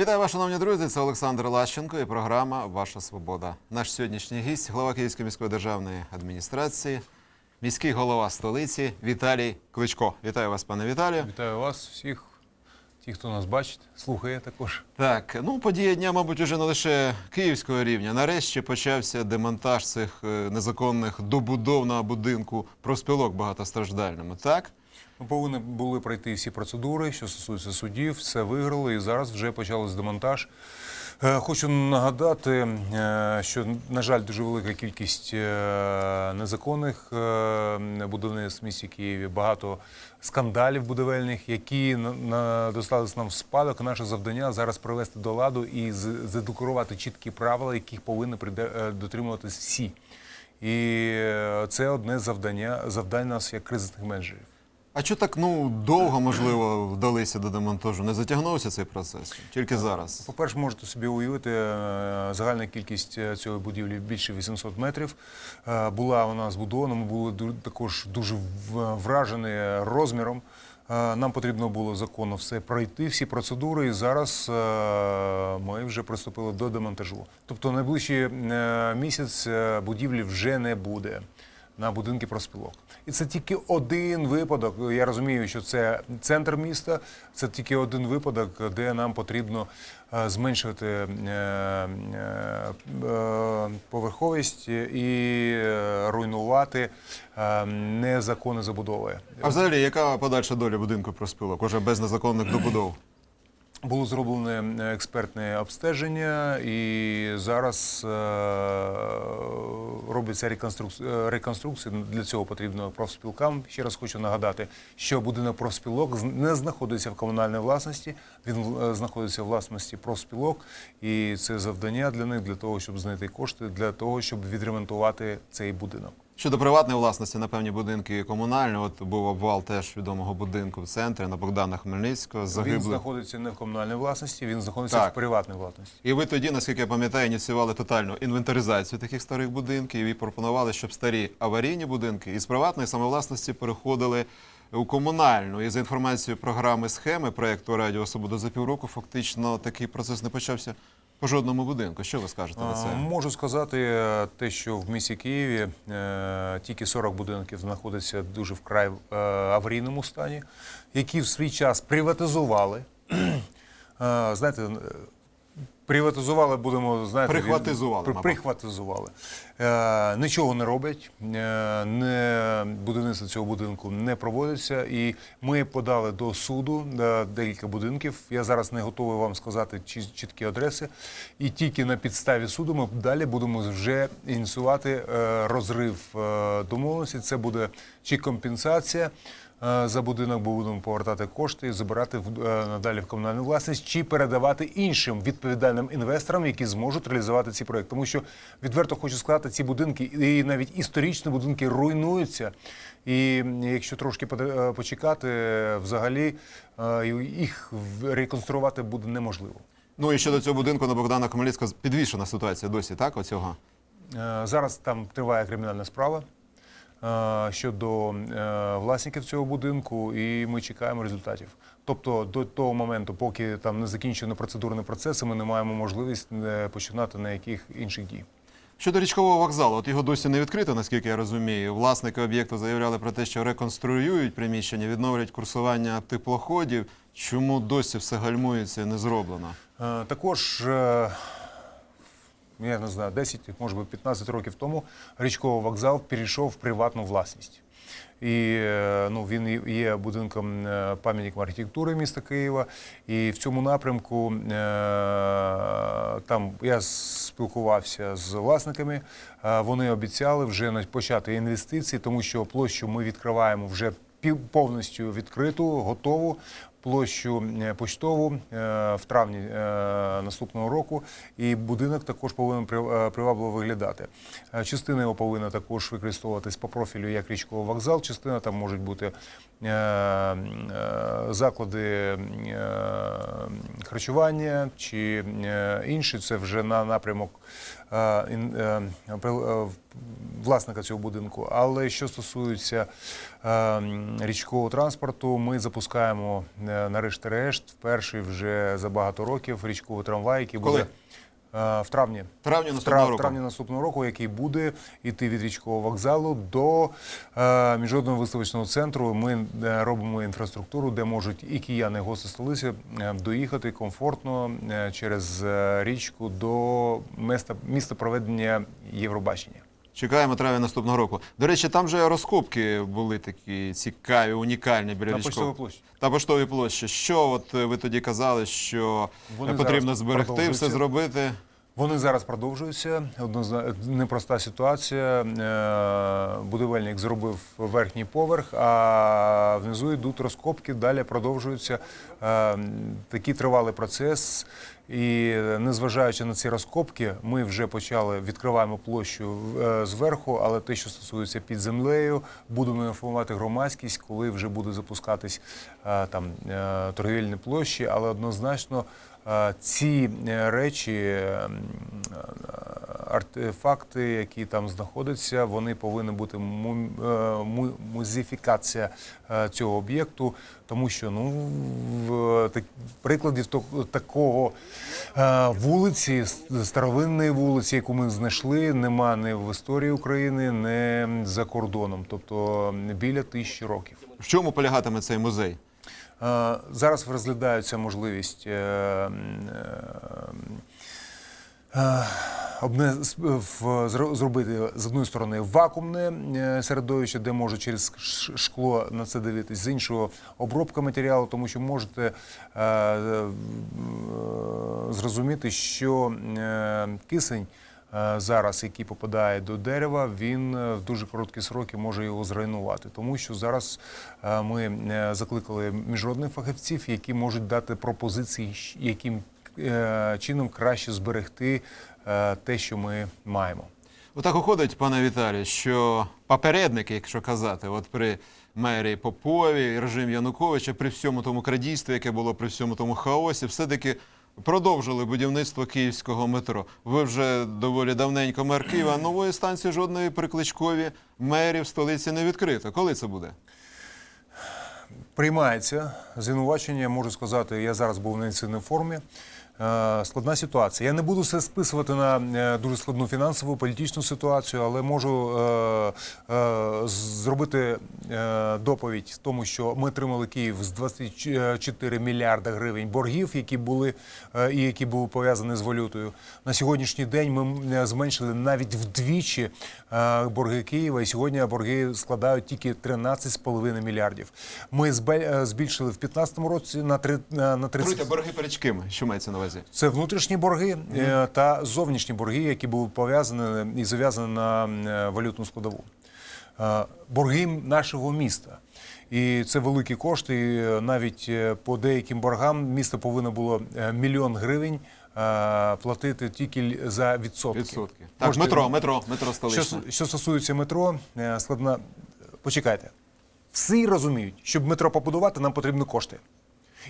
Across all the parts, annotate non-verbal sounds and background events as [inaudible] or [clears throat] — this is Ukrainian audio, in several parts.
Вітаю вас, шановні друзі. Це Олександр Лащенко і програма Ваша Свобода. Наш сьогоднішній гість, голова Київської міської державної адміністрації, міський голова столиці Віталій Кличко. Вітаю вас, пане Віталію. Вітаю вас всіх, ті, хто нас бачить, слухає також. Так, ну подія дня, мабуть, уже не лише київського рівня. Нарешті почався демонтаж цих е, незаконних добудов на будинку проспілок багатостраждальними. Так? Ми повинні були пройти всі процедури, що стосуються судів, все виграли, і зараз вже почався демонтаж. Е, Хочу нагадати, е, що, на жаль, дуже велика кількість е, незаконних будівництв в місті Києві, багато скандалів будівельних, які достались нам в спадок. Наше завдання зараз привести до ладу і з- задекорувати чіткі правила, яких повинні дотримуватись всі. І це одне завдання завдань нас як кризисних менеджерів. А що так ну довго, можливо, вдалися до демонтажу? Не затягнувся цей процес? Тільки зараз. По-перше, можете собі уявити, е, загальна кількість е, цієї будівлі більше 800 метрів. Е, Була вона збудована, ми були також дуже вражені розміром. Нам потрібно було законно все пройти, всі процедури, і зараз ми вже приступили до демонтажу. Тобто найближчий місяць будівлі вже не буде на будинки профспілок. І це тільки один випадок. Я розумію, що це центр міста. Це тільки один випадок, де нам потрібно е, зменшити е, е, поверховість і руйнувати незаконні забудови. А взагалі, яка подальша доля будинку профспілок? Уже без незаконних добудов? Було зроблене експертне обстеження, і зараз е, робиться реконструкція. реконструкція. Для цього потрібно профспілкам. Ще раз хочу нагадати, що будинок профспілок не знаходиться в комунальній власності. Він е, знаходиться в власності профспілок, і це завдання для них для того, щоб знайти кошти, для того, щоб відремонтувати цей будинок. Щодо приватної власності на певні будинки і комунальні, от був обвал теж відомого будинку в центрі на Богдана Хмельницького. Він знаходиться не в комунальній власності, він знаходиться Так. в приватній власності. І ви тоді, наскільки я пам'ятаю, ініціювали тотальну інвентаризацію таких старих будинків і пропонували, щоб старі аварійні будинки із приватної самовласності переходили у комунальну. І за інформацією програми схеми проєкту Радіо Свобода за півроку, фактично такий процес не почався по жодному будинку. Що ви скажете на це? Можу сказати е, те, що в місті Києві е, тільки 40 будинків знаходяться дуже вкрай е, аварійному стані, які в свій час приватизували. [clears throat] Е, Знаєте, приватизували, будемо знаєте, Прихватизували, при- мабуть. прихватизували. Е, Нічого не роблять, е, не будівництво цього будинку не проводиться. І ми подали до суду е, декілька будинків. Я зараз не готовий вам сказати чі- чіткі адреси. І тільки на підставі суду ми далі будемо вже ініціювати е, розрив е, домовленості. Це буде чи компенсація. Е, За будинок бо будемо повертати кошти і забирати в- е, надалі в комунальну власність чи передавати іншим відповідальним інвесторам, які зможуть реалізувати ці проекти. Тому що відверто хочу сказати, ці будинки і навіть історичні будинки руйнуються. І якщо трошки е, почекати, взагалі їх реконструювати буде неможливо. Ну і щодо цього будинку на Богдана Хмельницького підвішена ситуація досі, так? Оцього? Зараз там триває кримінальна справа щодо е, власників цього будинку, і ми чекаємо результатів. Тобто до того моменту, поки там не закінчено процедурні процеси, ми не маємо можливість е, починати на яких інших дій. Щодо річкового вокзалу, от його досі не відкрито, наскільки я розумію. Власники об'єкту заявляли про те, що реконструюють приміщення, відновлять курсування теплоходів. Чому досі все гальмується і не зроблено? Е, Також, е, я не знаю, 10, може би 15 років тому річковий вокзал перейшов в приватну власність. І е, ну, він є будинком е, пам'ятником архітектури міста Києва. І в цьому напрямку е, там я спілкувався з власниками. Вони обіцяли вже почати інвестиції, тому що площу ми відкриваємо вже повністю відкриту, готову площу е, почтову е, в травні е, наступного року. І будинок також повинен привабливо виглядати. Частина його повинна також використовуватись по профілю як річковий вокзал. Частина там можуть бути заклади е, харчування чи е, інші. Це вже на напрямок е, е, е, власника цього будинку. Але що стосується е, річкового транспорту, ми запускаємо е, е, нарешті-решт, перший вже за багато років річковий трамвай, який буде е, в травні. Травні наступного в року. травні наступного року, який буде йти від річкового вокзалу до е, міжнародного виставочного центру. Ми е, робимо інфраструктуру, де можуть і кияни, і гості столиці е, доїхати комфортно е, через е, річку до міста, міста проведення Євробачення. Чекаємо травня наступного року. До речі, там же розкопки були такі цікаві, унікальні біля На річкової Почтовій площі. Та поштові площі. Що от ви тоді казали, що Вони потрібно зараз зберегти, все зробити? Вони зараз продовжуються. Однозна... непроста ситуація. Е, Будівельник зробив верхній поверх, а внизу йдуть розкопки. Далі продовжується Е, такий тривалий процес. І незважаючи на ці розкопки, ми вже почали відкриваємо площу е, зверху, але те, що стосується під землею, будемо інформувати громадськість, коли вже буде запускатись е, там е, торгівельні площі, але однозначно. Е, Ці е, речі, е, м, е, артефакти, які там знаходяться, вони повинні бути му- музифікація цього об'єкту, тому що ну в так, прикладів такого вулиці, старовинної вулиці, яку ми знайшли, нема ні в історії України, ні за кордоном, тобто біля тисячі років. В чому полягатиме цей музей? Е, Зараз розглядається можливість е, е, зробити з одної сторони вакуумне середовище, де можуть через шкло на це дивитись, з іншого обробка матеріалу, тому що можете зрозуміти, що кисень. Е, Зараз, який попадає до дерева, він е, в дуже короткі сроки може його зруйнувати. Тому що зараз е, ми закликали міжнародних фахівців, які можуть дати пропозиції, яким чином краще зберегти те, що ми маємо. Отак уходить, пане Віталію, що попередники, якщо казати, от при мерії Попові, режим Януковича, при всьому тому крадійстві, яке було при всьому тому хаосі, все-таки продовжили будівництво київського метро. Ви вже доволі давненько мер Києва, нової станції жодної прикличкові мерів столиці не відкрито. Коли це буде? Приймається звинувачення, можу сказати, я зараз був на інцидентній формі. Е, Складна ситуація. Я не буду все списувати на е, дуже складну фінансову політичну ситуацію, але можу е, зробити доповідь в тому, що ми отримали Київ з 24 мільярда гривень боргів, які були і які були пов'язані з валютою. На сьогоднішній день ми зменшили навіть вдвічі борги Києва, і сьогодні борги складають тільки 13,5 мільярдів. Ми збільшили в 2015 році на три- на на 30... Труйте борги перед ким? Що мається на увазі? Це внутрішні борги е, та зовнішні борги, які були пов'язані і зав'язані на е, валютну складову. Е, Борги нашого міста. І це великі кошти. І навіть по деяким боргам місто повинно було мільйон гривень платити тільки за відсотки. Відсотки. Так, Можете- метро, метро, метро Що, столичне. с- що стосується метро, складна. Почекайте. Всі розуміють, щоб метро побудувати, нам потрібні кошти.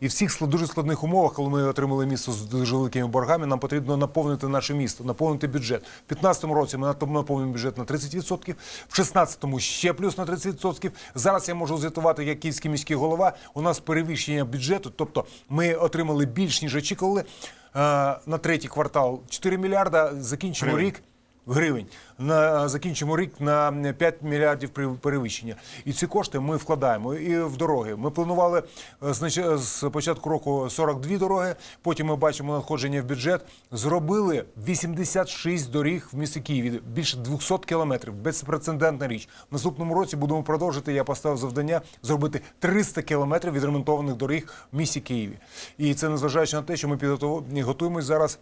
І в цих дуже складних умовах, коли ми отримали місто з дуже великими боргами, нам потрібно наповнити наше місто, наповнити бюджет. В 2015 році ми нап- наповнимо бюджет на 30%, в 2016 ще плюс на 30%. Зараз я можу звітувати як київський міський голова. У нас перевищення бюджету, тобто ми отримали більш ніж очікували. Е, На третій квартал 4 мільярда. Закінчимо рік гривень. На закінчимо рік на 5 мільярдів перевищення. І ці кошти ми вкладаємо і в дороги. Ми планували е, з початку року 42 дороги. Потім ми бачимо надходження в бюджет. Зробили 86 доріг в місті Києві, більше 200 кілометрів. Безпрецедентна річ. В наступному році будемо продовжити. Я поставив завдання зробити 300 кілометрів відремонтованих доріг в місті Києві. І це незважаючи на те, що ми підготов- готуємось зараз.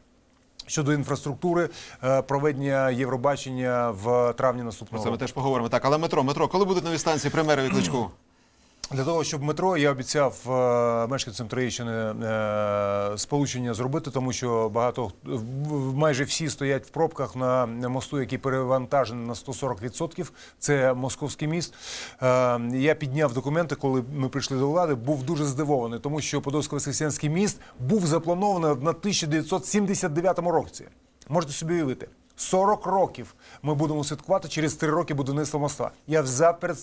Щодо інфраструктури е, проведення Євробачення в травні наступного це ми теж поговоримо. Так, але метро, метро, коли будуть нові станції примери Кличкову? Для того, щоб метро, я обіцяв е, мешканцям Троєщини е, сполучення зробити, тому що багато майже всі стоять в пробках на мосту, який перевантажений на 140%. Це московський міст. Е, Я підняв документи, коли ми прийшли до влади. Був дуже здивований, тому що Подольсько-Воскресенський міст був запланований на 1979 році. Можете собі уявити. 40 років ми будемо святкувати через 3 роки будівництва моста. Я взяв перед,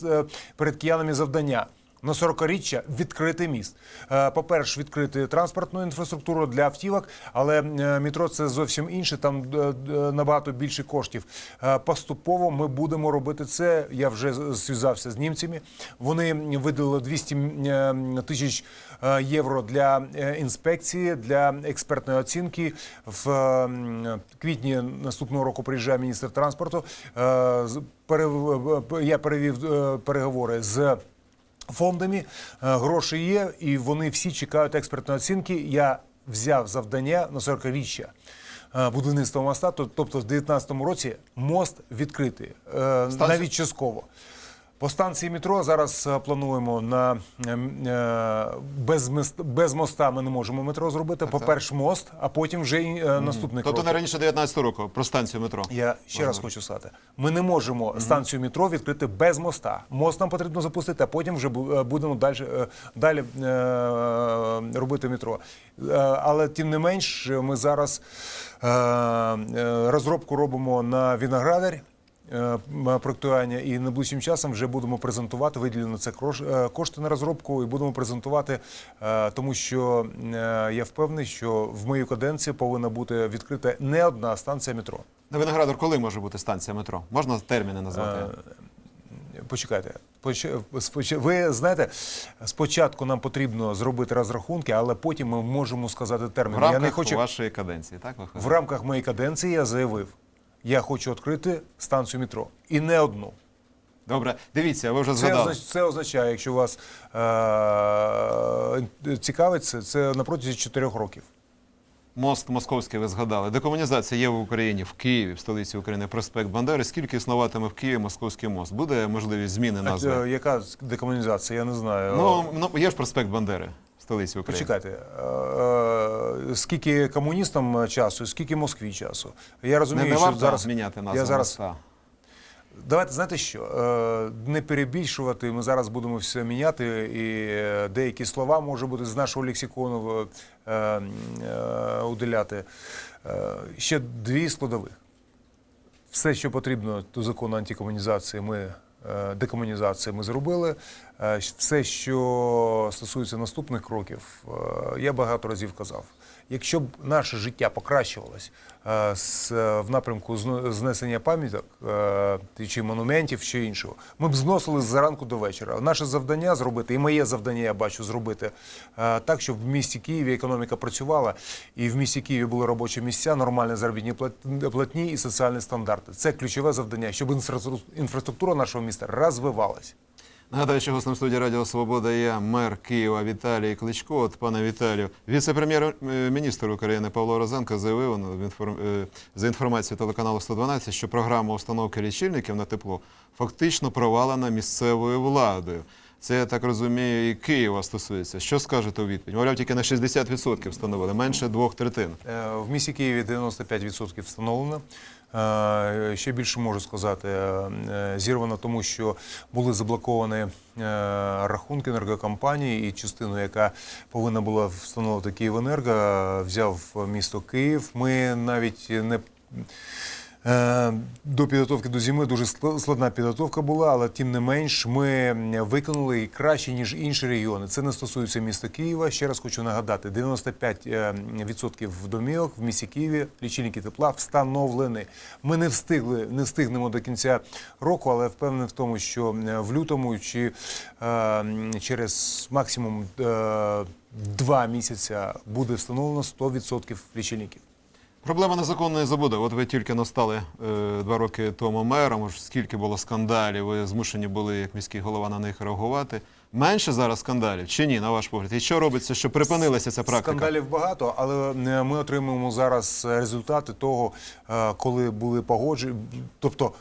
перед киянами завдання На 40-річчя відкрити міст. Е, По-перше, відкрити транспортну інфраструктуру для автівок, але е, метро це зовсім інше. Там е, набагато більше коштів. Поступово ми будемо робити це. Я вже зв'язався з німцями. Вони виділили 200 е, тисяч євро для інспекції, для експертної оцінки. В квітні наступного року приїжджає міністр транспорту. Я перевів переговори з фондами. Е, Гроші є, і вони всі чекають експертної оцінки. Я взяв завдання на 40-річчя. е, Будівництва моста, тобто в 2019 році мост відкритий, е, навіть частково. По станції метро зараз е, плануємо на е, без, міст- без моста ми не можемо метро зробити. По-перше, мост, а потім вже і, е, наступний Тобто не раніше 19 року про станцію метро. Я ще раз хочу сказати: ми не можемо станцію метро відкрити без моста. Мост нам потрібно запустити, а потім вже будемо далі, далі робити метро. Але тим не менш, ми зараз розробку робимо на Віноградарі. Е, Проектування і найближчим часом вже будемо презентувати. Виділено це е, кошти на розробку, і будемо презентувати, е, тому що я впевнений, що в моїй каденції повинна бути відкрита не одна станція метро. На Виноградар коли може бути станція метро? Можна терміни назвати? Почекайте. Поч- Ви знаєте, спочатку нам потрібно зробити розрахунки, але потім ми можемо сказати в рамках Я не хочу вашої каденції, так виходить? в рамках моєї каденції. Я заявив, я хочу відкрити станцію метро і не одну. Добре, дивіться, ви вже Це, згадали. означ- це означає, якщо вас е- цікавить, це, це на протязі чотирьох років. Мост московський ви згадали. Декомунізація є в Україні, в Києві, в столиці України, проспект Бандери. Скільки існуватиме в Києві московський мост? Буде можливість зміни назви? Е, Яка декомунізація? Я не знаю. Ну, ну, є ж проспект Бандери в столиці України. Почекайте, е, е, скільки комуністам часу, скільки Москві часу. Я розумію, не що зараз міняти назву я зараз моста. давайте знаєте що е, не перебільшувати. Ми зараз будемо все міняти, і деякі слова може бути з нашого лексикону уделяти. Е, ще дві складових. Все, що потрібно до закону антикомунізації, ми декомунізації ми зробили. Е, Все, що стосується наступних кроків, е, я багато разів казав. Якщо б наше життя покращувалось е, з- в напрямку знесення пам'яток е, чи монументів, чи іншого, ми б зносили з ранку до вечора. Наше завдання зробити, і моє завдання я бачу зробити е, так, щоб в місті Києві економіка працювала, і в місті Києві були робочі місця, нормальні заробітні платні і соціальні стандарти. Це ключове завдання, щоб інфраструк- інфраструктура нашого міста розвивалась. Нагадаю, що гостем студії Радіо Свобода є мер Києва Віталій Кличко. От пане Віталію, віце-прем'єр-міністр України Павло Розенко заявив ну, е, за інформацією телеканалу 112, що програма установки лічильників на тепло фактично провалена місцевою владою. Це я так розумію, і Києва стосується. Що скажете у відповідь? Мовляв, тільки на 60% встановили, менше двох третин. Е, В місті Києві 95% встановлено. Е, Ще більше можу сказати, е, зірвано тому, що були заблоковані е, рахунки енергокомпанії, і частину, яка повинна була встановити Київенерго, взяв місто Київ. Ми навіть не До підготовки до зими дуже скла- складна підготовка була, але тим не менш ми виконали краще ніж інші регіони. Це не стосується міста Києва. Ще раз хочу нагадати: 95% домівок в місті Києві лічильники тепла встановлені. Ми не встигли, не встигнемо до кінця року, але впевнений в тому, що е, в лютому чи е, через максимум е, два місяці буде встановлено 100% лічильників. Проблема незаконної забудови. От ви тільки настали е, два роки тому мером. Уж скільки було скандалів, ви змушені були як міський голова на них реагувати. Менше зараз скандалів чи ні, на ваш погляд? І що робиться, що припинилася ця практика? Скандалів багато, але е, ми отримуємо зараз результати того, е, коли були погоджені, тобто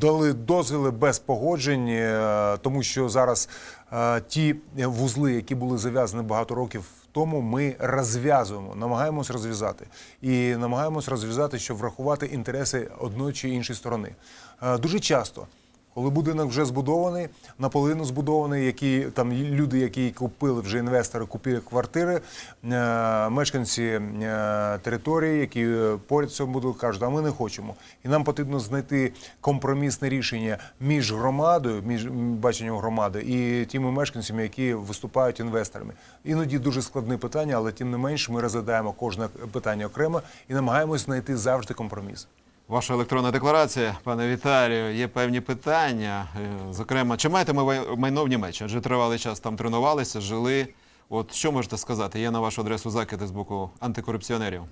дали дозвіли без погоджень, е, тому що зараз е, ті вузли, які були зав'язані багато років тому, ми розв'язуємо, намагаємось розв'язати і намагаємось розв'язати, щоб врахувати інтереси одної чи іншої сторони. Е, Дуже часто Коли будинок вже збудований, наполовину збудований, які там люди, які купили вже інвестори, купили квартири, е, мешканці е, території, які е, поряд цим будуть, кажуть, а ми не хочемо. І нам потрібно знайти компромісне рішення між громадою, між баченням громади і тими мешканцями, які виступають інвесторами. Іноді дуже складне питання, але тим не менш ми розглядаємо кожне питання окремо і намагаємось знайти завжди компроміс. Ваша електронна декларація, пане Віталію, є певні питання. Е, Зокрема, чи маєте ми майно в Німеччині? Адже тривалий час там тренувалися, жили. От що можете сказати? Є на вашу адресу закиди з боку антикорупціонерів.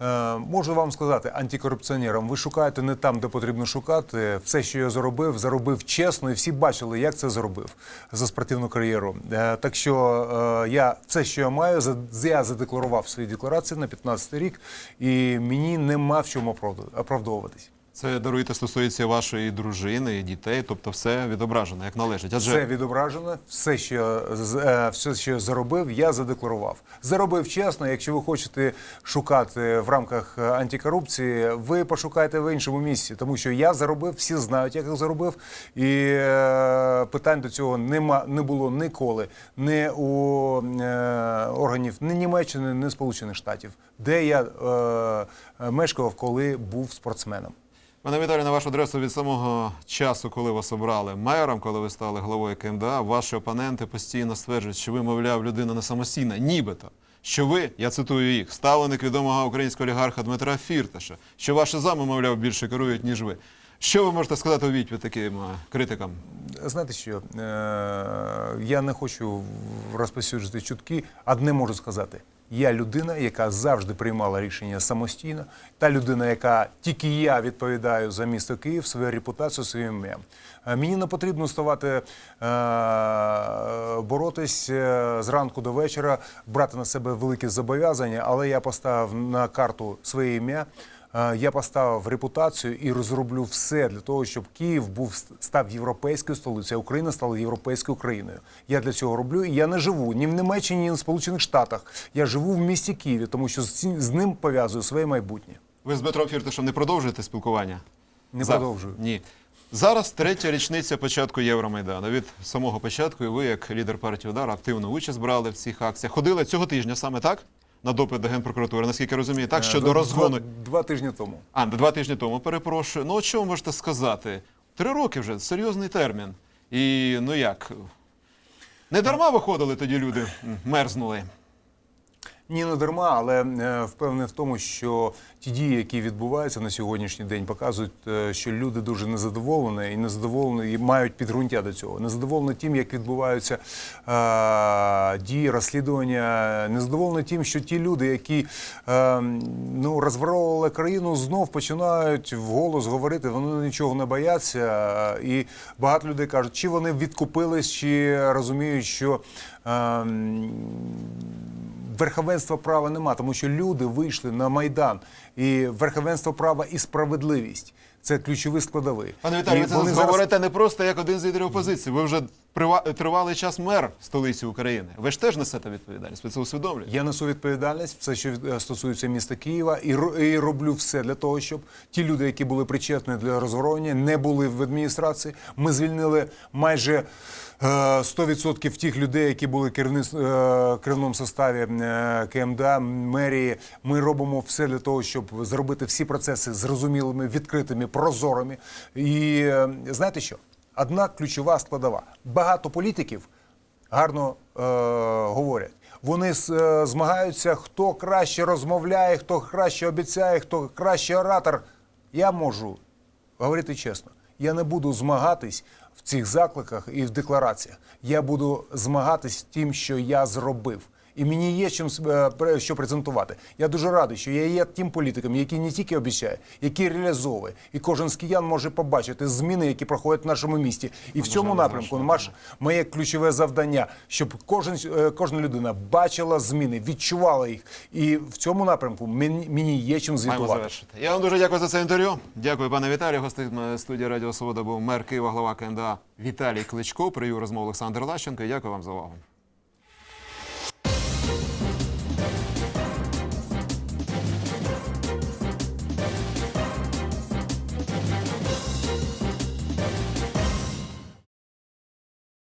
Е, можу вам сказати, антикорупціонерам, ви шукаєте не там, де потрібно шукати. Все, що я заробив, заробив чесно, і всі бачили, як це зробив за спортивну кар'єру. Е, так що е, я все, що я маю, я задекларував свої декларації на 15 рік, і мені нема в чому оправдовуватись. Це даруйте стосується вашої дружини і дітей, тобто все відображено як належить. Адже Все відображено, все, що е, все, що заробив, я задекларував. Заробив чесно. Якщо ви хочете шукати в рамках е, антикорупції, ви пошукайте в іншому місці, тому що я заробив, всі знають, як я заробив, і е, питань до цього нема не було ніколи, не у органів ні Німеччини, ні Сполучених Штатів, де я мешкав, коли був спортсменом. Пане Віталію, на вашу адресу від самого часу, коли вас обрали мером, коли ви стали головою КМДА, ваші опоненти постійно стверджують, що ви, мовляв, людина не самостійна, нібито. Що ви, я цитую їх, ставленик відомого українського олігарха Дмитра Фірташа, що ваші зами, мовляв, більше керують, ніж ви. Що ви можете сказати у відповідь таким е, критикам? Знаєте що, е, я не хочу розповсюджувати чутки. Одне можу сказати: я людина, яка завжди приймала рішення самостійно, та людина, яка тільки я відповідаю за місто Київ, свою репутацію, своїм ім'ям. Е, Мені не потрібно ставати е, боротись е, зранку до вечора, брати на себе великі зобов'язання, але я поставив на карту своє ім'я. Е, Я поставив репутацію і розроблю все для того, щоб Київ був став європейською столицею, а Україна стала європейською країною. Я для цього роблю. І я не живу ні в Німеччині, ні в Сполучених Штатах. Я живу в місті Києві, тому що з з ним пов'язую своє майбутнє. Ви з Дмитром Фірташем не продовжуєте спілкування? Не За- продовжую. Ні. Зараз третя річниця початку Євромайдану. Від самого початку і ви, як лідер партії Удар, активну участь брали в цих акціях. Ходили цього тижня саме так? На допит до Генпрокуратури, наскільки я розумію, так? Е, Щодо розгону. два, два тижні тому. А, два тижні тому, перепрошую. Ну, от що ви можете сказати? Три роки вже, серйозний термін. І ну як? Не дарма виходили тоді люди, мерзнули. Ні, не дарма, але е, впевнений в тому, що ті дії, які відбуваються на сьогоднішній день, показують, е, що люди дуже незадоволені і незадоволені і мають підґрунтя до цього. Незадоволені тим, як відбуваються е, дії, розслідування, незадоволені тим, що ті люди, які е, ну, розворовували країну, знов починають вголос говорити, вони нічого не бояться. І багато людей кажуть, чи вони відкупились, чи розуміють, що. е, верховенства права нема, тому що люди вийшли на майдан, і верховенство права і справедливість це ключові складові. Пане Віталію, ви це вони говорите не просто як один з лідерів опозиції. Ви вже тривалий час мер столиці України. Ви ж теж несете відповідальність. Ви це усвідомлюєте? Я несу відповідальність, все, що е, стосується міста Києва, і, роблю все для того, щоб ті люди, які були причетні для розгорання, не були в адміністрації. Ми звільнили майже е, 100% тих людей, які були керівниц- е, керівному составі е, КМДА, мерії. Ми робимо все для того, щоб зробити всі процеси зрозумілими, відкритими, прозорими. І е, знаєте що? Одна ключова складова. Багато політиків гарно е, говорять. Вони е, змагаються, хто краще розмовляє, хто краще обіцяє, хто краще оратор. Я можу говорити чесно. Я не буду змагатись в цих закликах і в деклараціях. Я буду змагатись тим, що я зробив. І мені є чим е, що презентувати. Я дуже радий, що я є тим політиком, який не тільки обіцяє, який реалізовує. І кожен з киян може побачити зміни, які проходять в нашому місті. І в цьому напрямку наш, моє ключове завдання, щоб кожен, е, кожна людина бачила зміни, відчувала їх. І в цьому напрямку мені, є чим звітувати. Я вам дуже дякую за це інтерв'ю. Дякую, пане Віталію. Гостем е, студії Радіо Свобода був мер Києва, глава КМДА Віталій Кличко. Привів розмову Олександр Лащенко. Дякую вам за увагу.